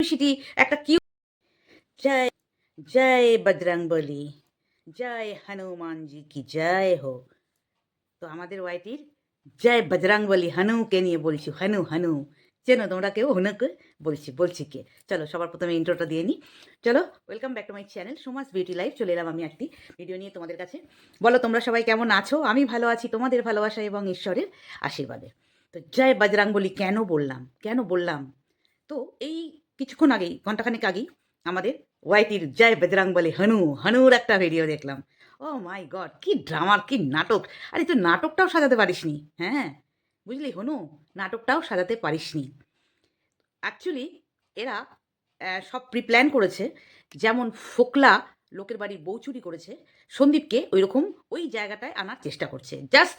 সেটি একটা কি জয় জয় বজরং বলি। জয় হনুমানজি কি জয় হো। তো আমাদের ওয়াইটির জয় বজরং বলি হনুকে নিয়ে বলছি, হনু হনু। চেনো তোমরা কেউ? হনুকে বলছি বলছি কে? চলো, সবার প্রথমে ইন্ট্রোটা দিয়ে নিই চলো welcome back to my channel Suma's beauty life চলে এলাম আমি একটি ভিডিও নিয়ে তোমাদের কাছে। বলো, তোমরা সবাই কেমন আছো? আমি ভালো আছি, তোমাদের ভালোবাসা এবং ঈশ্বরের আশীর্বাদে। তো জয় বজরং বলি কেন বললাম? কেন বললাম? তো এই কিছুক্ষণ আগেই ঘন্টাখানেক আগেই আমাদের ওয়াইটির জয় বেদরাং বলে, হনু, হনুর একটা ভিডিও দেখলাম। ও মাই গড কি ড্রামার কি নাটক। আরে তুই নাটকটাও সাজাতে পারিসনি হ্যাঁ? বুঝলি, হনু, নাটকটাও সাজাতে পারিসনি। অ্যাকচুয়ালি এরা সব প্রিপ্ল্যান করেছে। যেমন ফোকলা লোকের বাড়ির বউ চুরি করেছে, সন্দীপকে ওই রকম ওই জায়গাটায় আনার চেষ্টা করছে। জাস্ট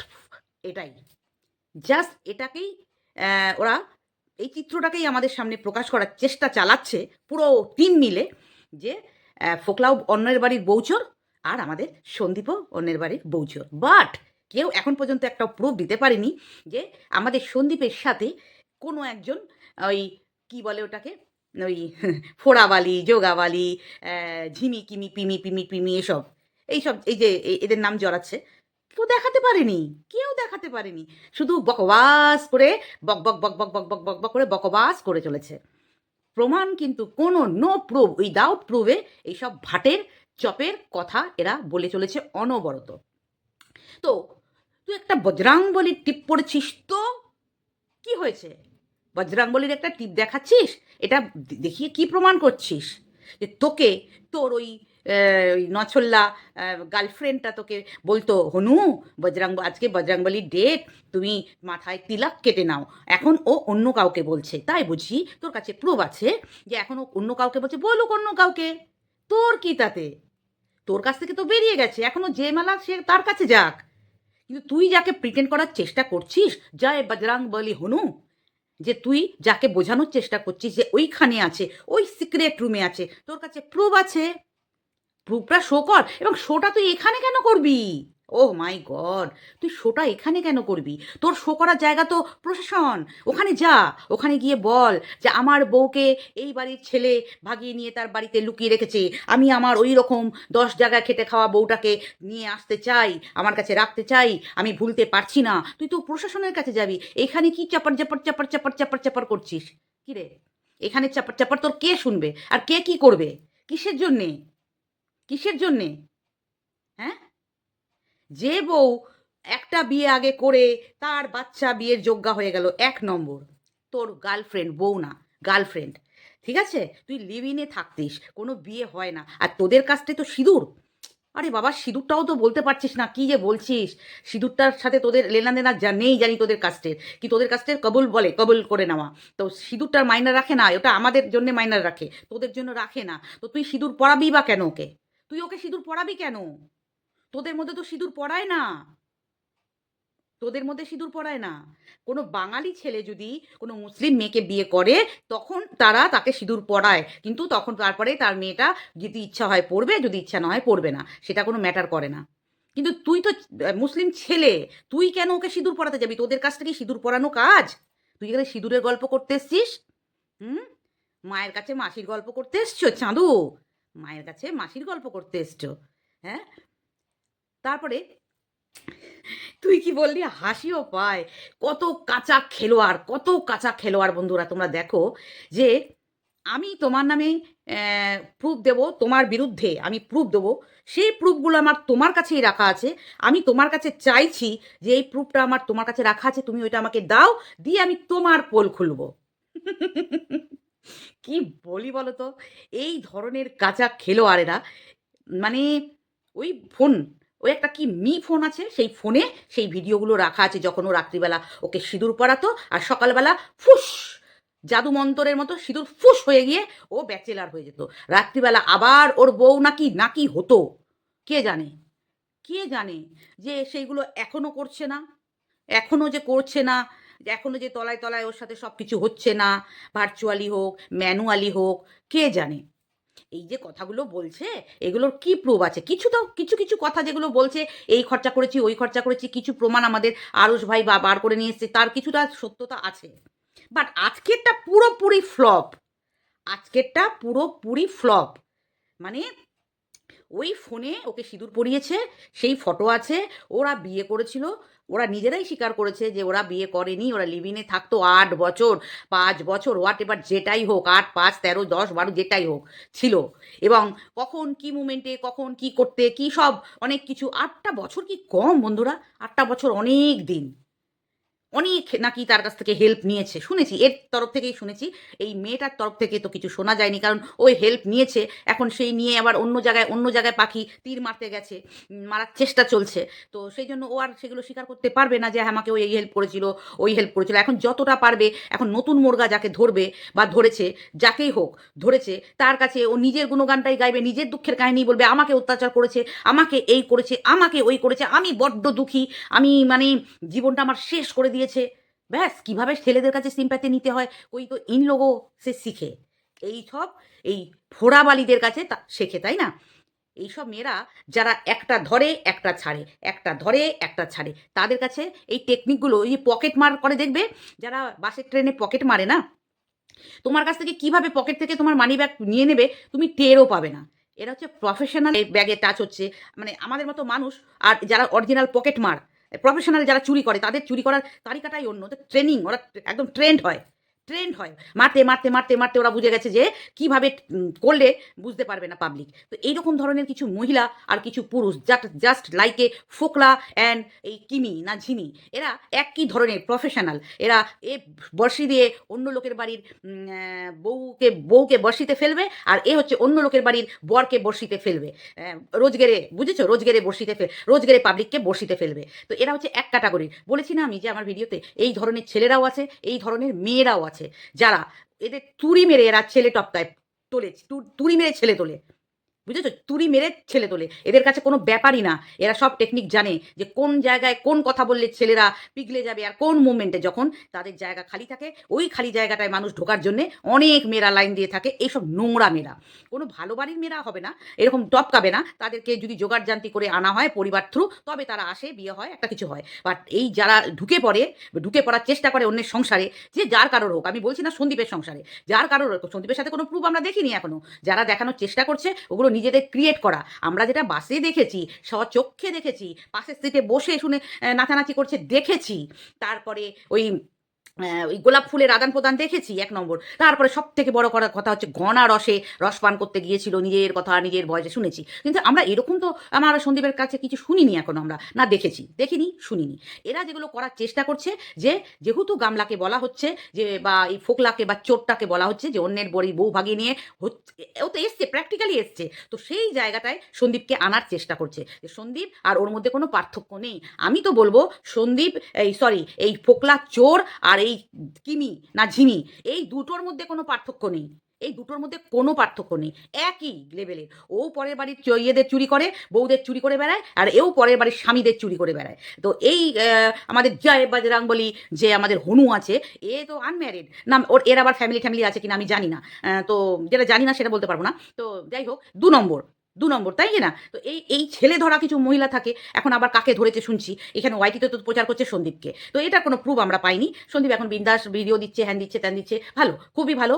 এটাই। জাস্ট এটাকেই ওরা এই চিত্রটাকেই আমাদের সামনে প্রকাশ করার চেষ্টা চালাচ্ছে পুরো টিম মিলে যে ফোকলাও অন্যের বাড়ির বৌচোর আর আমাদের সন্দীপও অন্যের বাড়ির বৌচোর। বাট কেউ এখন পর্যন্ত একটা প্রুফ দিতে পারেনি যে, আমাদের সন্দীপের সাথে কোনো একজন ওই কি বলে ওটাকে? ওই ফোড়াবালি যোগাবালি ঝিমি কিমি পিমি পিমি পিমি এসব। এইসব, এই যে এদের নাম জড়াচ্ছে। কেউ দেখাতে পারেনি, কেউ দেখাতে পারেনি। শুধু বকবাস করে বক বক বক বক বক বক বক বক করে বকবাস করে চলেছে। প্রমাণ কিন্তু কোনো নো প্রুভ উইদাউট প্রুভে এইসব ভাটের, চপের কথা এরা বলে চলেছে অনবরত। তো, তুই একটা বজরাংবলির টিপ পড়েছিস তো? কি হয়েছে? বজরাংবলির একটা টিপ দেখাচ্ছিস? এটা দেখিয়ে কি প্রমাণ করছিস? যে তোকে তোর ওই ওই নছল্লা গার্লফ্রেন্ডটা তোকে বলতো, হনু, বজরাং, আজকে বজরাংবলির ডেট তুমি মাথায় তিলক কেটে নাও। এখন ও অন্য কাউকে বলছে। তাই বুঝি তোর কাছে প্রুভ আছে যে এখন ও অন্য কাউকে বলছে, বলুক অন্য কাউকে, তোর কি তাতে? তোর কাছ থেকে তো বেরিয়ে গেছে, এখনও যে মালা সে তার কাছে যাক। কিন্তু তুই যাকে প্রিটেন্ড করার চেষ্টা করছিস, জয় বজরাং বলি হনু, যে তুই যাকে বোঝানোর চেষ্টা করছিস যে ওইখানে আছে, ওই সিক্রেট রুমে আছে, তোর কাছে প্রুভ আছে? প্রুফটা শো কর। এবং শোটা তুই এখানে কেন করবি? ও মাই গড, তুই শোটা এখানে কেন করবি? তোর শো করার জায়গা তো প্রশাসন। ওখানে যা, ওখানে গিয়ে বল যে আমার বউকে এই বাড়ির ছেলে ভাগিয়ে নিয়ে তার বাড়িতে লুকিয়ে রেখেছে। আমি আমার ওই রকম দশ জায়গায় খেটে খাওয়া বউটাকে নিয়ে আসতে চাই, আমার কাছে রাখতে চাই, আমি ভুলতে পারছি না। তুই তো প্রশাসনের কাছে যাবি। এখানে কি চাপার চাপার চাপার চাপার চাপার চাপার করছিস? কি রে এখানে চাপার চাপার তোর কে শুনবে? আর কে কি করবে? কিসের জন্যে? কিসের জন্যে? হ্যাঁ? যে বউ একটা বিয়ে আগে করে তার বাচ্চা বিয়ের যোগ্যা হয়ে গেল এক নম্বর। তোর গার্লফ্রেন্ড বউ না গার্লফ্রেন্ড ঠিক আছে? তুই লিভিনে থাকতিস, কোনো বিয়ে হয় না। আর তোদের কাছটাই তো সিঁদুর। আরে বাবা, সিঁদুরটাও তো বলতে পারছিস না, কি যে বলছিস? সিঁদুরটার সাথে তোদের লেনা দেনা যা নেই জানি তোদের কাস্টের কি তোদের কাস্টের কবুল বলে, কবুল করে নেওয়া। তো সিঁদুরটার মাইনা রাখে না, ওটা আমাদের জন্য মাইনা রাখে। তোদের জন্য রাখে না। তো তুই সিঁদুর পরাবি বা কেন ওকে? তুই ওকে সিঁদুর পরাবি কেন? তোদের মধ্যে তো সিঁদুর পড়ায় না। তোদের মধ্যে সিঁদুর পড়ায় না। কোনো বাঙালি ছেলে যদি কোনো মুসলিম মেয়েকে বিয়ে করে, তখন তারা তাকে সিঁদুর পড়ায় কিন্তু তখন তারপরে তার মেয়েটা যদি ইচ্ছা হয় পড়বে যদি ইচ্ছা না হয় পড়বে না। সেটা কোনো ম্যাটার করে না। কিন্তু তুই তো মুসলিম ছেলে, তুই কেন ওকে সিঁদুর পড়াতে যাবি? তোদের কাছ থেকে সিঁদুর পড়ানো কাজ? তুই এখানে সিঁদুরের গল্প করতে এসছিস? হুম? মায়ের কাছে মাসির গল্প করতে এসছো, চাঁদু? মায়ের কাছে মাসির গল্প করতে এসছো হ্যাঁ? তারপরে তুই কি বললি? হাসিও পায়। কত কাঁচা খেলোয়াড়, কত কাঁচা খেলোয়াড় বন্ধুরা, তোমরা দেখো যে আমি তোমার নামে প্রুফ দেব তোমার বিরুদ্ধে, আমি প্রুফ দেবো। সেই প্রুফগুলো আমার তোমার কাছেই রাখা আছে। আমি তোমার কাছে চাইছি যে এই প্রুফটা আমার তোমার কাছে রাখা আছে, তুমি ওইটা আমাকে দাও, দিয়ে আমি তোমার পোল খুলবো। কি বলি বলো তো এই ধরনের কাঁচা খেলোয়াড়েরা মানে ওই ফোন, ওই একটা কি মি ফোন আছে, সেই ফোনে সেই ভিডিওগুলো রাখা আছে যখন ও রাত্রিবেলা ওকে সিঁদুর পরাতো আর সকালবেলা ফুস! জাদু মন্তরের মতো সিঁদুর ফুস হয়ে গিয়ে ও ব্যাচেলার হয়ে যেত। রাত্রিবেলা আবার ওর বউ নাকি নাকি হতো। কে জানে? কে জানে যে সেইগুলো এখনও করছে না? এখনও যে করছে না? এখনও যে তলায় তলায় ওর সাথে সব কিছু হচ্ছে না ভার্চুয়ালি হোক ম্যানুয়ালি হোক, কে জানে? এই যে কথাগুলো বলছে, এগুলোর কি প্রুফ আছে? কিছু তো, কিছু কিছু কথা যেগুলো বলছে, এই খরচা করেছি, ওই খরচা করেছি, কিছু প্রমাণ আমাদের আরুষ ভাই বা বার করে নিয়ে এসছে, তার কিছুটা সত্যতা আছে। বাট আজকেরটা পুরোপুরি ফ্লপ আজকেরটা পুরোপুরি ফ্লপ মানে ওই ফোনে ওকে সিঁদুর পরিয়েছে, সেই ফটো আছে, ওরা বিয়ে করেছিল। ওরা নিজেরাই স্বীকার করেছে যে ওরা বিয়ে করেনি, ওরা লিভিনে থাকতো আট বছর, পাঁচ বছর হোয়াট এবার যেটাই হোক, আট, পাঁচ, তেরো, দশ, বারো, যেটাই হোক ছিল। এবং কখন কি মুমেন্টে কখন কি করতে, কি সব, অনেক কিছু। আটটা বছর কি কম বন্ধুরা? আটটা বছর অনেক দিন। অনেক নাকি তার কাছ থেকে হেল্প নিয়েছে। শুনেছি এর তরফ থেকেই শুনেছি এই মেয়েটার তরফ থেকে তো কিছু শোনা যায়নি কারণ ওই হেল্প নিয়েছে। এখন সেই নিয়ে আবার অন্য জায়গায় অন্য জায়গায় পাখি তীর মারতে গেছে মারার চেষ্টা চলছে। তো সেই জন্য ও আর সেগুলো স্বীকার করতে পারবে না যে হ্যাঁ, আমাকে ওই হেল্প করেছিল ওই হেল্প করেছিল। এখন যতটা পারবে এখন নতুন মুরগা যাকে ধরবে বা ধরেছে যাকেই হোক ধরেছে তার কাছে ও নিজের গুণগানটাই গাইবে নিজের দুঃখের কাহিনী বলবে আমাকে অত্যাচার করেছে আমাকে এই করেছে আমাকে ওই করেছে আমি বড্ড দুঃখী আমি মানে জীবনটা আমার শেষ করে দিয়েছে। ব্যাস, কীভাবে ছেলেদের কাছে সিম্প্যাথি নিতে হয়? ওই তো ইন লোগো সে শিখে। এই সব, এই ফোড়াবালিদের কাছে তা শেখে, তাই না? এইসব মেয়েরা যারা একটা ধরে, একটা ছাড়ে, একটা ধরে, একটা ছাড়ে, তাদের কাছে এই টেকনিকগুলো এই পকেট মার করে দেখবে, যারা বাসের ট্রেনে পকেট মারে না, তোমার কাছ থেকে কীভাবে পকেট থেকে তোমার মানি ব্যাগ নিয়ে নেবে, তুমি টেরও পাবে না। এরা হচ্ছে প্রফেশনাল ব্যাগে টাচ হচ্ছে। মানে আমাদের মতো মানুষ আর যারা অরিজিনাল পকেট মার প্রফেশনাল যারা চুরি করে তাদের চুরি করার তালিকাটাই অন্য। ট্রেনিং ওরা একদম ট্রেন্ড হয়। ট্রেন্ড হয়। মারতে মারতে মারতে মারতে ওরা বুঝে গেছে যে কীভাবে করলে বুঝতে পারবে না পাবলিক তো এইরকম ধরনের কিছু মহিলা আর কিছু পুরুষ জাস্ট জাস্ট লাইকে ফোকলা অ্যান্ড এই কিমি না ঝিনি এরা একই ধরনের প্রফেশনাল এরা এ বর্ষি দিয়ে অন্য লোকের বাড়ির বউকে বউকে বর্ষিতে ফেলবে আর এ হচ্ছে অন্য লোকের বাড়ির বরকে বর্ষিতে ফেলবে। রোজগেরে, বুঝেছ? রোজগেরে বর্ষিতে ফেল, রোজগেরে পাবলিককে বর্ষিতে ফেলবে। তো এরা হচ্ছে এক ক্যাটাগরির বলেছি না আমি যে আমার ভিডিওতে এই ধরনের ছেলেরাও আছে, এই ধরনের মেয়েরাও আছে। যারা এদের তুড়ি মেরে এরা ছেলে টপকায় তোলে তুড়ি মেরে ছেলে তোলে। বুঝেছ তুড়ি মেরে ছেলে তোলে। এদের কাছে কোনো ব্যাপারই না। এরা সব টেকনিক জানে যে কোন জায়গায় কোন কথা বললে ছেলেরা পিগলে যাবে আর কোন মুভমেন্টে যখন তাদের জায়গা খালি থাকে ওই খালি জায়গাটায় মানুষ ঢোকার জন্যে অনেক মেয়েরা লাইন দিয়ে থাকে। এইসব নোংরা মেয়েরা। কোনো ভালো বাড়ির মেয়েরা হবে না এরকম টপকাবে না। তাদেরকে যদি জোগাড় জান্তি করে আনা হয় পরিবার থ্রু তবে তারা আসে বিয়ে হয় একটা কিছু হয়। বাট এই যারা ঢুকে পড়ে ঢুকে পড়ার চেষ্টা করে অন্যের সংসারে যে যার কারোর হোক আমি বলছি না সন্দীপের সংসারে যার কারোর হোক, সন্দীপের সাথে কোনো প্রুফ আমরা দেখিনি এখনও। যারা দেখানোর চেষ্টা করছে ওগুলো নিজেদের ক্রিয়েট করা। আমরা যেটা বাসে দেখেছি চোখে দেখেছি, পাশের সিটে বসে শুনে নাচানাচি করছে, দেখেছি। তারপরে ওই ওই গোলাপ ফুলের আদান প্রদান দেখেছি? এক নম্বর। তারপরে সব থেকে বড় করার কথা হচ্ছে ঘনা রসে রস পান করতে গিয়েছিল, নিজের কথা, নিজের ভয়েসে শুনেছি। কিন্তু আমরা এরকম তো আমার সন্দীপের কাছে কিছু শুনিনি এখন আমরা। না, দেখেছি। দেখিনি, শুনিনি। এরা যেগুলো করার চেষ্টা করছে যে, যেহেতু গামলাকে বলা হচ্ছে যে, বা এই ফোকলাকে বা চোরটাকে বলা হচ্ছে যে, অন্যের বড়ি বউ ভাগিয়ে নিয়ে ও তো এসছে প্র্যাকটিক্যালি এসছে। তো সেই জায়গাটায় সন্দীপকে আনার চেষ্টা করছে যে, সন্দীপ আর ওর মধ্যে কোনো পার্থক্য নেই। আমি তো বলব, সন্দীপ, এই সরি এই ফোকলা চোর আর এই কিমি না ঝিমি, এই দুটোর মধ্যে কোনো পার্থক্য নেই। এই দুটোর মধ্যে কোনো পার্থক্য নেই। একই লেভেলের ও পরের বাড়ির ইয়েদের চুরি করে, বউদের চুরি করে বেড়ায়, আর এও পরের বাড়ির স্বামীদের চুরি করে বেড়ায়। তো এই আমাদের জয় বজরাং বলি যে আমাদের হনু আছে, এ তো আনম্যারিড না, ওর, এর আবার ফ্যামিলি ফ্যামিলি আছে কিনা আমি জানি না। তো যেটা জানি না সেটা বলতে পারব না। তো যাই হোক, দু নম্বর। দু নম্বর, তাই না? তো এই এই ছেলে ধরা কিছু মহিলা থাকে, এখন আবার কাকে ধরেছে শুনছি। এখানে ওয়াইটিতে তো প্রচার করছে সন্দীপকে। তো এটার কোনো প্রুফ আমরা পাইনি। সন্দীপ এখন বিন্দাস ভিডিও দিচ্ছে হ্যান দিচ্ছে, ত্যান দিচ্ছে। ভালো, খুবই ভালো।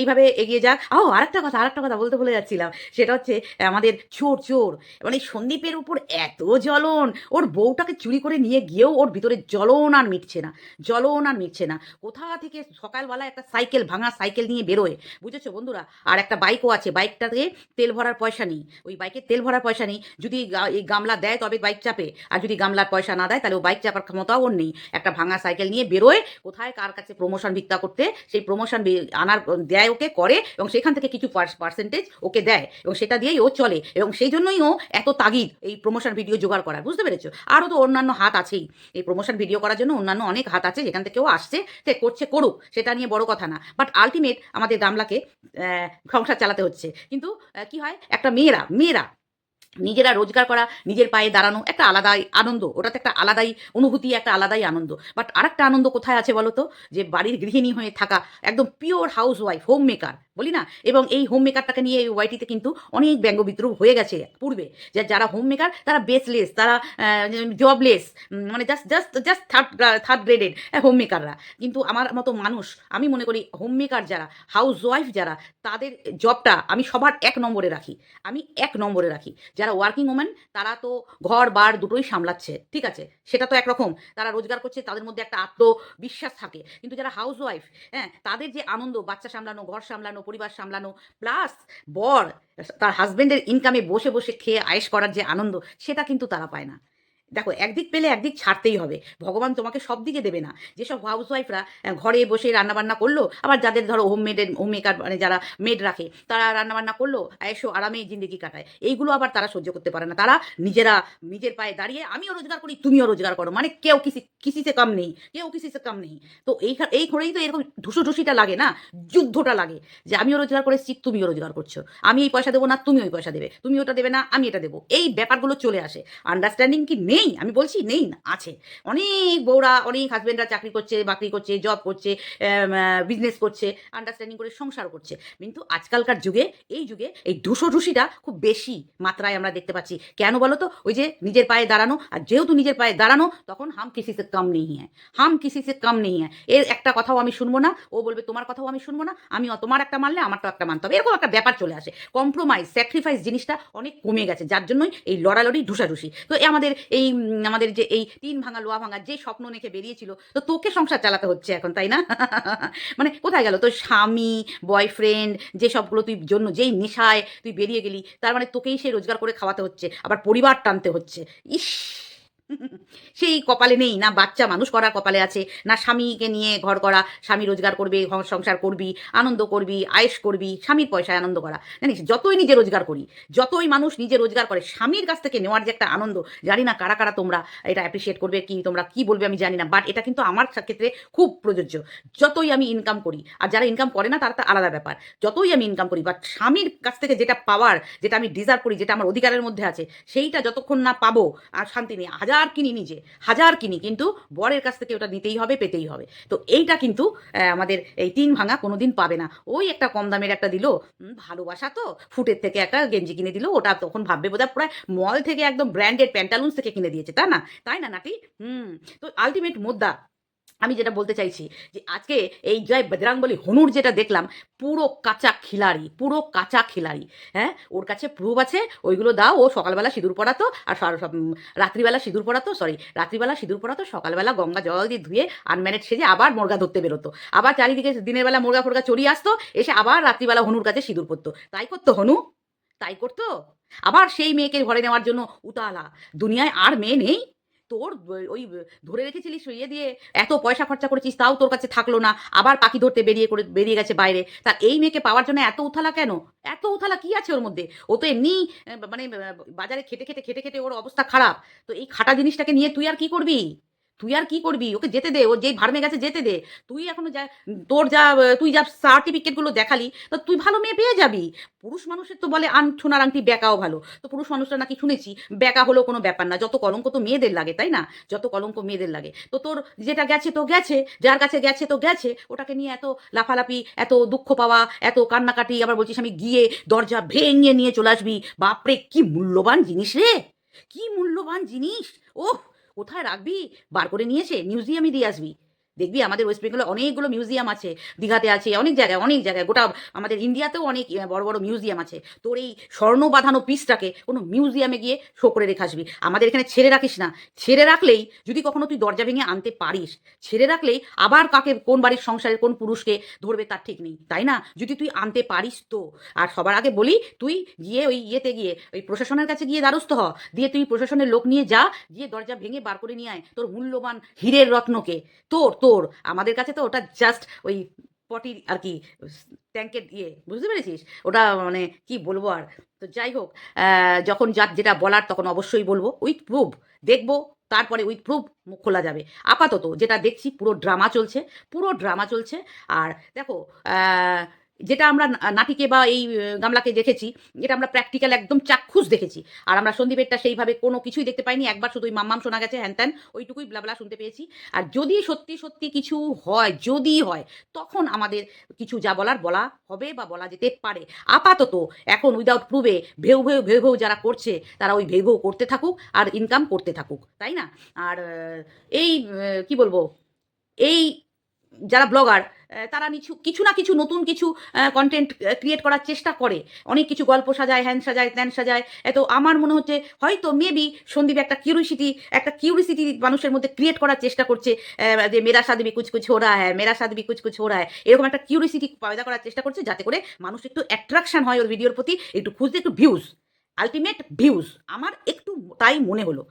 এইভাবে এগিয়ে যাক। ও আরেকটা কথা আরেকটা কথা বলতে ভুলে যাচ্ছিলাম। সেটা হচ্ছে, আমাদের চোর চোর। মানে সন্দীপের উপর এত জ্বলন, ওর বউটাকে চুরি করে নিয়ে গিয়েও ওর ভিতরে জ্বলন আর মিটছে না। জ্বলন আর মিটছে না। কোথা থেকে সকালবেলা একটা সাইকেল ভাঙা সাইকেল নিয়ে বেরোয়? বুঝেছ বন্ধুরা? আর একটা বাইকও আছে। বাইকটাতে তেল ভরার পয়সা নেই। ওই বাইকে তেল ভরার পয়সা নেই। যদি এই গামলা দেয় তবে বাইক চাপে। আর যদি গামলার পয়সা না দেয় তাহলে ও বাইক চাপার ক্ষমতাও ওর নেই। একটা ভাঙা সাইকেল নিয়ে বেরোয়, কোথায় কার কাছে প্রমোশন ভিক্ষা করতে, সেই প্রমোশন আনার, দেয় ওকে করে এবং সেখান থেকে কিছু পার্সেন্টেজ ওকে দেয় এবং সেটা দিয়েই ও চলে। এবং সেই জন্যই ও এত তাগিদ এই প্রমোশন ভিডিও জোগাড় করার। বুঝতে পেরেছ? আরও তো অন্যান্য হাত আছেই। এই প্রমোশন ভিডিও করার জন্য অন্যান্য অনেক হাত আছে। যেখান থেকে ও আসছে সে করছে, করুক। সেটা নিয়ে বড় কথা না। বাট আলটিমেট আমাদের গামলাকে সংসার চালাতে হচ্ছে। কিন্তু কি হয়? একটা মেয়েরা মেয়েরা নিজেরা রোজগার করা, নিজের পায়ে দাঁড়ানো একটা আলাদাই আনন্দ। ওটাতে একটা আলাদাই অনুভূতি, একটা আলাদাই আনন্দ। বাট আরেকটা আনন্দ কোথায় আছে বলো তো? যে বাড়ির গৃহিণী হয়ে থাকা একদম pure house wife home maker বলি না? এবং এই হোম মেকারটাকে নিয়ে এই ওয়াইটিতে কিন্তু অনেক ব্যঙ্গ বিদ্রুপ হয়ে গেছে পূর্বে। যে যারা হোম মেকার তারা বেসলেস তারা জবলেস মানে just just just third third graded home মেকাররা কিন্তু আমার মতো মানুষ, আমি মনে করি হোম মেকার যারা হাউস ওয়াইফ যারা, তাদের জবটা আমি সবার এক নম্বরে রাখি। আমি এক নম্বরে রাখি। যারা ওয়ার্কিং ওমেন তারা তো ঘর, বার দুটোই সামলাচ্ছে, ঠিক আছে? সেটা তো একরকম। তারা রোজগার করছে, তাদের মধ্যে একটা আত্মবিশ্বাস থাকে। কিন্তু যারা হাউস ওয়াইফ হ্যাঁ তাদের যে আনন্দ, বাচ্চা সামলানো, ঘর সামলানো, পরিবার সামলানো প্লাস বর, তার হাজব্যান্ডের ইনকামে বসে বসে খেয়ে আয়েস করার যে আনন্দ, সেটা কিন্তু তারা পায় না। দেখো, একদিক পেলে একদিক ছাড়তেই হবে। ভগবান তোমাকে সব দিকে দেবে না। যেসব হাউস ওয়াইফরা ঘরে বসে রান্নাবান্না করল, আবার যাদের ধরো হোম মেডের হোম মেকার মানে যারা মেড রাখে, তারা রান্নাবান্না করল, এসো আরামে জিন্দগি কাটায়। এইগুলো আবার তারা সহ্য করতে পারে না। তারা নিজেরা নিজের পায়ে দাঁড়িয়ে, আমিও রোজগার করি, তুমিও রোজগার করো। মানে কেউ কিসি, কিসিতে কাম নেই, কেউ কিসিতে কাম নেই। তো এই এই করেই তো এরকম ঢুসু ঢুসিটা লাগে না, যুদ্ধটা লাগে, যে আমিও রোজগার করেছি তুমিও রোজগার করছ। আমি এই পয়সা দেবো না তুমি ওই পয়সা দেবে। তুমি ওটা দেবে না, আমি এটা দেবো। এই ব্যাপারগুলো চলে আসে। আন্ডারস্ট্যান্ডিং কি নেই? আমি বলছি নেই না, আছে। অনেক বউরা, অনেক হাজব্যান্ডরা চাকরি করছে, বাকরি করছে জব করছে বিজনেস করছে আন্ডারস্ট্যান্ডিং করে সংসার করছে। কিন্তু আজকালকার যুগে, এই যুগে এই দুশো ঢুসিটা খুব বেশি মাত্রায় আমরা দেখতে পাচ্ছি। কেন বলো তো? ওই যে নিজের পায়ে দাঁড়ানো, আর যেহেতু নিজের পায়ে দাঁড়ানো, তখন হাম কিসি সে কম নেই হ্যাঁ হাম কিসি সে কম নেই হ্যাঁ এর একটা কথাও আমি শুনব না, ও বলবে তোমার কথাও আমি শুনব না, আমি তোমার একটা মানলে আমারটাও একটা মানতে হবে। এরকম একটা ব্যাপার চলে আসে। কম্প্রোমাইজ স্যাক্রিফাইস জিনিসটা অনেক কমে গেছে, যার জন্যই এই লড়ালড়ি, ঢুসাঢুসি। তো আমাদের এই আমাদের যে এই তিন ভাঙা লোয়া ভাঙা যে স্বপ্ন নেখে বেরিয়েছিল, তো তোকে সংসার চালাতে হচ্ছে এখন, তাই না? মানে কোথায় গেল? তোর স্বামী বয়ফ্রেন্ড যে সবগুলো তুই জন্য যেই নেশায় তুই বেরিয়ে গেলি, তার মানে তোকেই সে রোজগার করে খাওয়াতে হচ্ছে, আবার পরিবার টানতে হচ্ছে। ইস! সেই কপালে নেই, না বাচ্চা মানুষ করার কপালে আছে, না স্বামীকে নিয়ে ঘর করা, স্বামী রোজগার করবে, ঘর সংসার করবি, আনন্দ করবি, আয়েস করবি, স্বামীর পয়সায় আনন্দ করা। জানিস, যতই নিজে রোজগার করি, যতই মানুষ নিজে রোজগার করে, স্বামীর কাছ থেকে নেওয়ার যে একটা আনন্দ, জানি না কারা কারা তোমরা এটা অ্যাপ্রিসিয়েট করবে, কি তোমরা কি বলবে আমি জানি না বাট এটা কিন্তু আমার ক্ষেত্রে খুব প্রযোজ্য। যতই আমি ইনকাম করি, আর যারা ইনকাম করে না, তার একটা আলাদা ব্যাপার। যতই আমি ইনকাম করি বাট স্বামীর কাছ থেকে যেটা পাওয়ার, যেটা আমি ডিজার্ভ করি, যেটা আমার অধিকারের মধ্যে আছে, সেইটা যতক্ষণ না পাবো, আর শান্তি নেই। হাজার কিনি নিজে, হাজার কিনি, কিন্তু বরের কাছ থেকে ওটা নিতেই হবে, পেতেই হবে। তো এইটা কিন্তু আমাদের এই তিন ভাঙা কোনো দিন পাবে না। ওই একটা কম দামের একটা দিল ভালোবাসা তো, ফুটের থেকে একটা গেঞ্জি কিনে দিল, ওটা তখন ভাববে বোধহয় প্রায় মল থেকে একদম ব্র্যান্ডেড প্যান্টালুন্স থেকে কিনে দিয়েছে তা না? তাই না নাটি হুম। তো আলটিমেট মুদ্রা আমি যেটা বলতে চাইছি যে আজকে এই জয় বজরাঙ্গলি হনুর যেটা দেখলাম, পুরো কাঁচা খিলাড়ি, পুরো কাঁচা খিলাড়ি। হ্যাঁ? ওর কাছে প্রুফ আছে, ওইগুলো দাও, ও সকালবেলা সিঁদুর পড়াতো, আর রাত্রিবেলা সিঁদুর পড়াতো সরি রাত্রিবেলা সিঁদুর পড়াতো, সকালবেলা গঙ্গা জল দিয়ে ধুয়ে আনম্যানেড সেজে আবার মুরগা ধরতে বেরোতো। আবার চারিদিকে দিনের বেলা মুরগা ফুরগা চড়িয়ে আসতো, এসে আবার রাত্রিবেলা হনুর কাছে সিঁদুর পরতো তাই করতো হনু? তাই করতো? আবার সেই মেয়েকে ঘরে নেওয়ার জন্য উতালা। দুনিয়ায় আর মেয়ে নেই। তোর ওই ধরে রেখেছিলিস ইয়ে দিয়ে? এত পয়সা খরচা করেছিস, তাও তোর কাছে থাকল না। আবার পাখি ধরতে বেরিয়ে করে, বেরিয়ে গেছে বাইরে। তা এই মেয়েকে পাওয়ার জন্য এত উথালা কেন? এত উথালা কি আছে ওর মধ্যে? ও তো এমনি মানে বাজারে খেটে খেটে খেটে খেটে ওর অবস্থা খারাপ। তো এই খাটা জিনিসটাকে নিয়ে তুই আর কি করবি? তুই আর কি করবি? ওকে যেতে দে, ও যেই ভার্মে গেছে যেতে দে। তুই এখনও যা, তোর যা তুই যা সার্টিফিকেটগুলো দেখালি, তো তুই ভালো মেয়ে পেয়ে যাবি। পুরুষ মানুষের তো বলে আন, সোনার আংটি, বেকাও ভালো। তো পুরুষ মানুষরা নাকি শুনেছি, বেকা হলেও কোনো ব্যাপার না। যত কলঙ্ক তো মেয়েদের লাগে, তাই না? যত কলঙ্ক মেয়েদের লাগে। তো তোর যেটা গেছে তো গেছে, যার কাছে গেছে তো গেছে। ওটাকে নিয়ে এত লাফালাফি, এত দুঃখ পাওয়া, এত কান্নাকাটি, আবার বলছিস আমি গিয়ে দরজা ভেঙে নিয়ে চলে আসবি। বাপরে, কি মূল্যবান জিনিস রে! কি মূল্যবান জিনিস! ওহ! কোথায় রাখবি? বার করে নিয়েছে মিউজিয়ামে দিয়ে আসবি। দেখবি আমাদের ওয়েস্ট বেঙ্গলে অনেকগুলো মিউজিয়াম আছে, দীঘাতে আছে, অনেক জায়গায় অনেক জায়গায়, গোটা আমাদের ইন্ডিয়াতেও অনেক বড় বড় মিউজিয়াম আছে। তোর এই স্বর্ণ বাঁধানো পিসটাকে কোনো মিউজিয়ামে গিয়ে শো করে রেখে আসবি। আমাদের এখানে ছেড়ে রাখিস না। ছেড়ে রাখলেই যদি কখনো তুই দরজা ভেঙে আনতে পারিস, ছেড়ে রাখলেই আবার কাকে, কোন বাড়ির সংসারের কোন পুরুষকে ধরবে তার ঠিক নেই, তাই না? যদি তুই আনতে পারিস তো। আর সবার আগে বলি, তুই গিয়ে ওই ইয়েতে গিয়ে, ওই প্রশাসনের কাছে গিয়ে দ্বারস্থ হ। দিয়ে তুই প্রশাসনের লোক নিয়ে যা, গিয়ে দরজা ভেঙে বার করে নিয়ে আয় তোর মূল্যবান হীরের রত্নকে। তোর তোর আমাদের কাছে তো ওটা জাস্ট ওই পটির আর কি ট্যাঙ্কের ইয়ে বুঝতে পেরেছিস? ওটা মানে কি বলব আর? তো যাই হোক যখন যার যেটা বলার তখন অবশ্যই বলব উইথ প্রুফ দেখব, তারপরে উইথ প্রুফ মুখ খোলা যাবে। আপাতত যেটা দেখছি পুরো ড্রামা চলছে, পুরো ড্রামা চলছে। আর দেখো যেটা আমরা নাটিকে বা এই গামলাকে দেখেছি এটা আমরা প্র্যাকটিক্যাল একদম চাক্ষুষ দেখেছি। আর আমরা সন্দীপেরটা সেইভাবে কোনো কিছুই দেখতে পাইনি, একবার শুধু ওই মাম্মাম শোনা গেছে, হ্যান ত্যান, ওইটুকুই ব্লাবলা শুনতে পেয়েছি। আর যদি সত্যি সত্যি কিছু হয়, যদি হয়, তখন আমাদের কিছু যা বলার বলা হবে বা বলা যেতে পারে। আপাতত এখন উইদাউট প্রুভে ভেউ ভেউ ভেউ ভেউ যারা করছে, তারা ওই ভেউ ভেউ করতে থাকুক আর ইনকাম করতে থাকুক, তাই না? আর এই কি বলব? এই যারা ব্লগার তারা কিছু কিছু না কিছু নতুন কিছু কন্টেন্ট ক্রিয়েট করার চেষ্টা করে। অনেক কিছু গল্প সাজায় হ্যান সাজায় ত্যান সাজায়। তো আমার মনে হচ্ছে, হয়তো মেবি সন্দীপ একটা কিউরিসিটি একটা কিউরিসিটি মানুষের মধ্যে ক্রিয়েট করার চেষ্টা করছে যে মেরা সাদ কুছ কুছ হো রা হ্যায় মেরা সাদ কুছ কুছ হো রা হ্যায়। এরকম একটা কিউরিসিটি পয়দা করার চেষ্টা করছে, যাতে করে মানুষ একটু অ্যাট্রাকশন হয় ওর ভিডিওর প্রতি, একটু খুঁজতে একটু ভিউজ আলটিমেট ভিউজ আমার একটু তাই মনে হলো।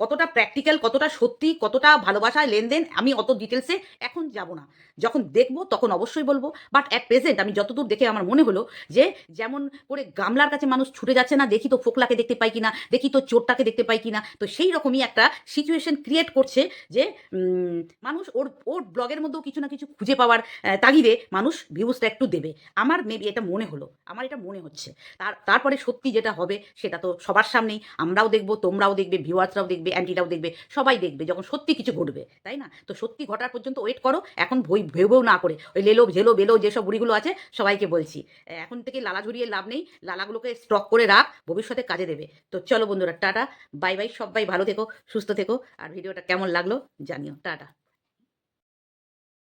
কতটা প্র্যাকটিক্যাল কতটা সত্যি, কতটা ভালোবাসায় লেনদেন, আমি অত ডিটেলসে এখন যাব না। যখন দেখব, তখন অবশ্যই বলব। বাট অ্যাট প্রেজেন্ট আমি যতদূর দেখে আমার মনে হলো যে, যেমন করে গামলার কাছে মানুষ ছুটে যাচ্ছে না, দেখি তো ফোকলাকে দেখতে পাই কিনা, দেখি তো চোরটাকে দেখতে পাই কিনা, তো সেই রকমই একটা সিচুয়েশন ক্রিয়েট করছে যে মানুষ ওর ওর ব্লগের মধ্যেও কিছু না কিছু খুঁজে পাওয়ার তাগিদে মানুষ ভিউজটা একটু দেবে। আমার মেবি এটা মনে হলো, আমার এটা মনে হচ্ছে। তার, তারপরে সত্যি যেটা হবে, সেটা তো সবার সামনেই। আমরাও দেখব, তোমরাও দেখবে ভিউয়ার্সরাও দেখবে অ্যান্টিরাও দেখবে, সবাই দেখবে যখন সত্যি কিছু ঘটবে, তাই না? তো সত্যি ঘটার পর্যন্ত ওয়েট করো, এখন ভই ভেবেও না করে। ওই লেলো, ঝেলো, বেলো যেসব বুড়িগুলো আছে, সবাইকে বলছি। এখন থেকে লালা ঝুরিয়ে লাভ নেই, লালাগুলোকে স্টক করে রাখ, ভবিষ্যতে কাজে দেবে। তো চলো বন্ধুরা, টাটা, বাই বাই, সবাই ভালো থেকো, সুস্থ থেকো, আর ভিডিওটা কেমন লাগল জানিও, টাটা।